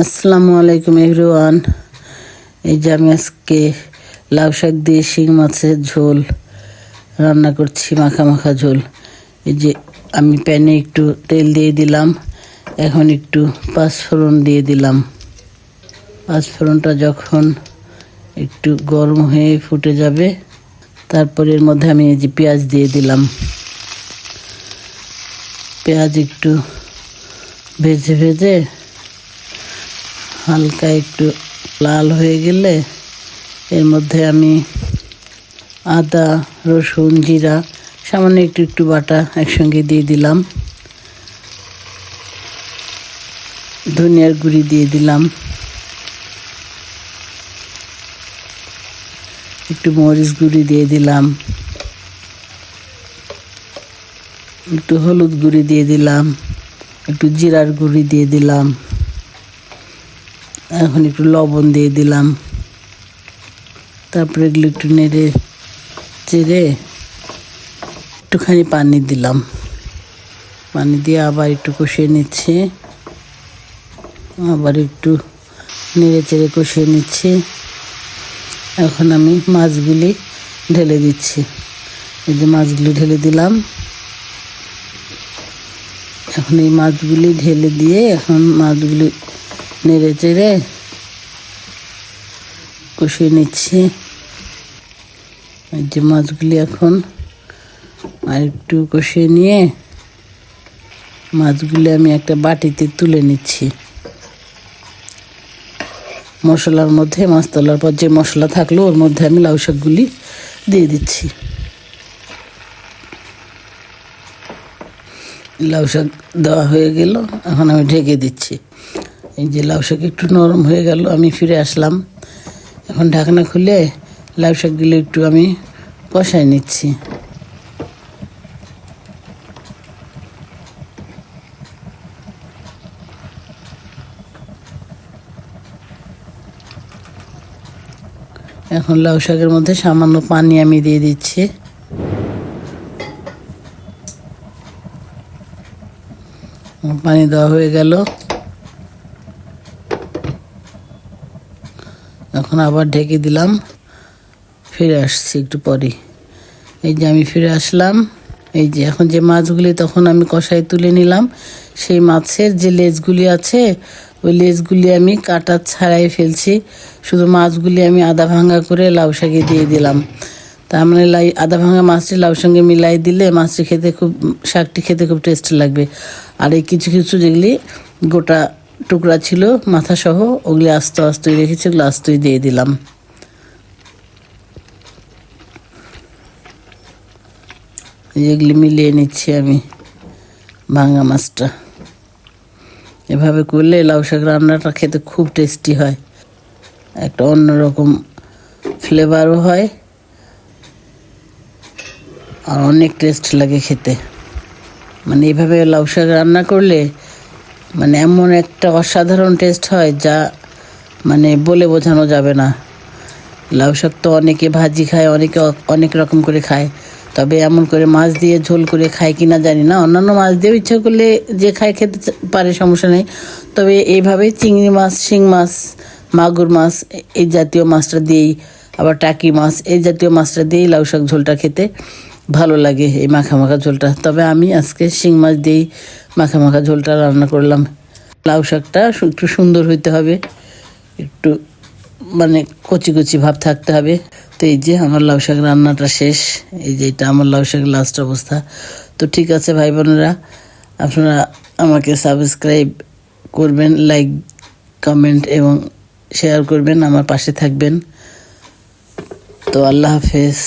আসসালামু আলাইকুম এভরিওয়ান এই যে আমি আজকে লাউ শাক দিয়ে শিং মাছের ঝোল, রান্না করছি, মাখা মাখা ঝোল। এই যে আমি প্যানে একটু তেল দিয়ে দিলাম, এখন একটু পাঁচফোড়ন দিয়ে দিলাম। পাঁচফোড়নটা যখন একটু গরম হয়ে ফুটে যাবে, তারপর এর মধ্যে আমি এই যে পেঁয়াজ দিয়ে দিলাম। পেঁয়াজ একটু ভেজে ভেজে হালকা একটু লাল হয়ে গেলে এর মধ্যে আমি আদা, রসুন, জিরা, সামান্য একটু একটু বাটা একসঙ্গে দিয়ে দিলাম। ধনিয়ার গুঁড়ি দিয়ে দিলাম। একটু মরিচ গুঁড়ি দিয়ে দিলাম। একটু হলুদ গুঁড়ি দিয়ে দিলাম। একটু জিরার গুঁড়ি দিয়ে দিলাম। এখন একটু লবণ দিয়ে দিলাম। তারপরে এগুলো একটু নেড়ে চেড়ে একটুখানি পানি দিলাম। পানি দিয়ে আবার একটু কষিয়ে নিচ্ছে। আবার একটু নেড়ে চেড়ে কষিয়ে নিচ্ছে। এখন আমি মাছগুলি ঢেলে দিচ্ছি। এই যে মাছগুলি ঢেলে দিলাম। এখন এই মাছগুলি ঢেলে দিয়ে এখন মাছগুলি নেড়ে চেড়ে কষিয়ে নিচ্ছি। এই যে মাছগুলি এখন আর একটু কষিয়ে নিয়ে মাছগুলি আমি একটা বাটিতে তুলে নিচ্ছি। মশলার মধ্যে, মাছ তোলার পর যে মশলা থাকল, ওর মধ্যে আমি লাউ শাকগুলি দিয়ে দিচ্ছি। লাউ শাক দেওয়া হয়ে গেল, এখন আমি ঢেকে দিচ্ছি। এই যে লাউ শাক একটু নরম হয়ে গেল, আমি ফিরে আসলাম। এখন ঢাকনা খুলে লাউ শাকগুলো একটু আমি কষাই নিচ্ছি। এখন লাউ শাকের মধ্যে সামান্য পানি আমি দিয়ে দিচ্ছি। পানি দেওয়া হয়ে গেল। এখন আবার ঢেকে দিলাম। ফিরে আসছি একটু পরে। এই যে আমি ফিরে আসলাম। এই যে এখন যে মাছগুলি তখন আমি কষায় তুলে নিলাম। সেই মাছের যে লেজগুলি আছে, ওই লেজগুলি আমি কাটা ছাড়াই ফেলছি। শুধু মাছগুলি আমি আদা ভাঙা করে লাউ শাকে দিয়ে দিলাম। তার মানে লাই, আদা ভাঙা মাছটি লাউ সঙ্গে মিলাই দিলে মাছটি খেতে খুব, শাকটি খেতে খুব টেস্ট লাগবে। আর এই কিছু কিছু যেগুলি গোটা টুকরা ছিল মাথা সহ ওগুলি আস্তে আস্তে রেখেছি ওগুলো আস্তই দিয়ে দিলাম। এগুলি মিলিয়ে নিচ্ছি আমি ভাঙা মাছটা। এভাবে করলে লাউ শাক রান্নাটা খেতে খুব টেস্টি হয়। একটা অন্যরকম ফ্লেভারও হয়, আর অনেক টেস্ট লাগে খেতে। মানে এভাবে লাউ শাক রান্না করলে মানে এমন একটা অসাধারণ টেস্ট হয় যা মানে বলে বোঝানো যাবে না। লাউ শাক তো অনেকে ভাজি খায়, অনেকে অনেক রকম করে খায়। তবে এমন করে মাছ দিয়ে ঝোল করে খায় কি না জানি না। অন্যান্য মাছ দিয়েও ইচ্ছা করলে যে খায় খেতে পারে, সমস্যা নেই। তবে এইভাবে চিংড়ি মাছ, শিং মাছ, মাগুর মাছ এই জাতীয় মাছটা দিয়েই, আবার টাকি মাছ, এই জাতীয় মাছটা দিয়েই লাউ শাক ঝোলটা খেতে ভালো লাগে এই মাখা মাখা ঝোলটা। তবে আমি আজকে শিং মাছ দিয়েই মাখা মাখা ঝোলটা রান্না করলাম। লাউ শাকটা একটু সুন্দর হইতে হবে। একটু মানে কচি কচি ভাব থাকতে হবে। তো এই যে আমার লাউ শাক রান্নাটা শেষ। এই যে এটা আমার লাউ শাক লাস্ট অবস্থা। তো ঠিক আছে ভাই বোনেরা, আপনারা আমাকে সাবস্ক্রাইব করবেন লাইক কমেন্ট এবং শেয়ার করবেন, আমার পাশে থাকবেন। তো আল্লাহ হাফেজ।